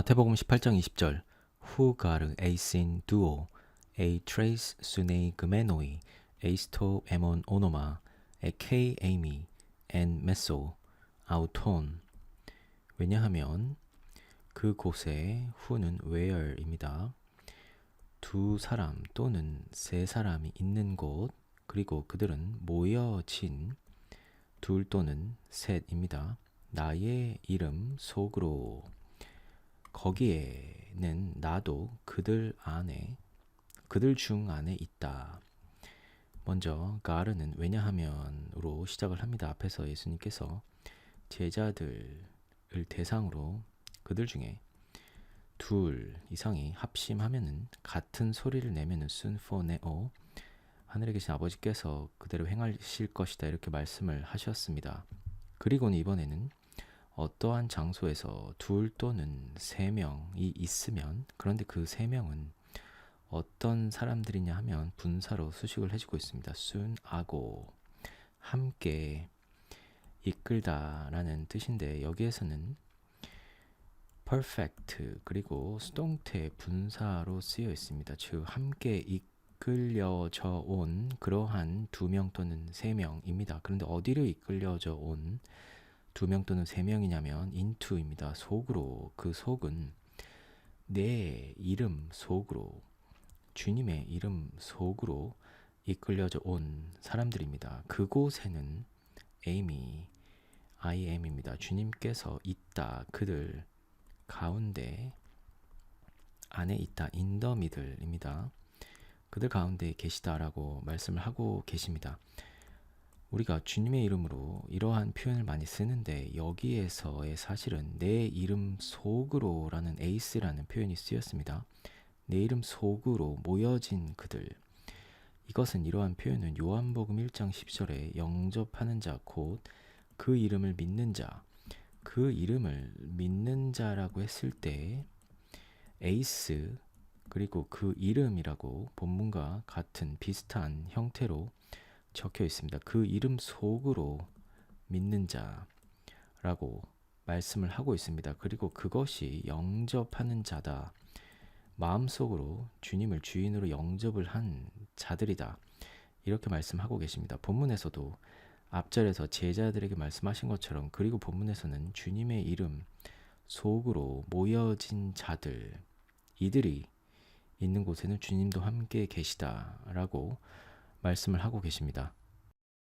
마태복음 18장 20절 후가르 에이신 두오 에이 트레이스 수네이 그메노이 에이스토 에몬 오노마 에케이 에이미 엔 메소 아우톤 왜냐하면 그곳에 후는 where입니다. 두 사람 또는 세 사람이 있는 곳 그리고 그들은 모여진 둘 또는 셋입니다. 나의 이름 속으로 거기에는 나도 그들 안에 그들 중 안에 있다. 먼저 가르는 왜냐하면으로 시작을 합니다. 앞에서 예수님께서 제자들을 대상으로 그들 중에 둘 이상이 합심하면은 같은 소리를 내면은 순포네오 하늘에 계신 아버지께서 그대로 행하실 것이다 이렇게 말씀을 하셨습니다. 그리고는 이번에는 어떠한 장소에서 둘 또는 세 명이 있으면 그런데 그 세 명은 어떤 사람들이냐 하면 분사로 수식을 해주고 있습니다. 순아고 함께 이끌다라는 뜻인데 여기에서는 perfect 그리고 수동태 분사로 쓰여 있습니다. 즉 함께 이끌려져 온 그러한 두 명 또는 세 명입니다. 그런데 어디로 이끌려져 온 두 명 또는 세 명이냐면 into입니다. 속으로 그 속은 내 이름 속으로 주님의 이름 속으로 이끌려져 온 사람들입니다. 그곳에는 에이미 I am입니다. 주님께서 있다. 그들 가운데 안에 있다. 인더 미들입니다. 그들 가운데 계시다라고 말씀을 하고 계십니다. 우리가 주님의 이름으로 이러한 표현을 많이 쓰는데 여기에서의 사실은 내 이름 속으로라는 에이스라는 표현이 쓰였습니다. 내 이름 속으로 모여진 그들. 이것은 이러한 표현은 요한복음 1장 10절에 영접하는 자, 곧 그 이름을 믿는 자, 그 이름을 믿는 자라고 했을 때 에이스 그리고 그 이름이라고 본문과 같은 비슷한 형태로 적혀 있습니다. 그 이름 속으로 믿는 자라고 말씀을 하고 있습니다. 그리고 그것이 영접하는 자다. 마음속으로 주님을 주인으로 영접을 한 자들이다. 이렇게 말씀하고 계십니다. 본문에서도 앞절에서 제자들에게 말씀하신 것처럼 그리고 본문에서는 주님의 이름 속으로 모여진 자들 이들이 있는 곳에는 주님도 함께 계시다라고 말씀을 하고 계십니다.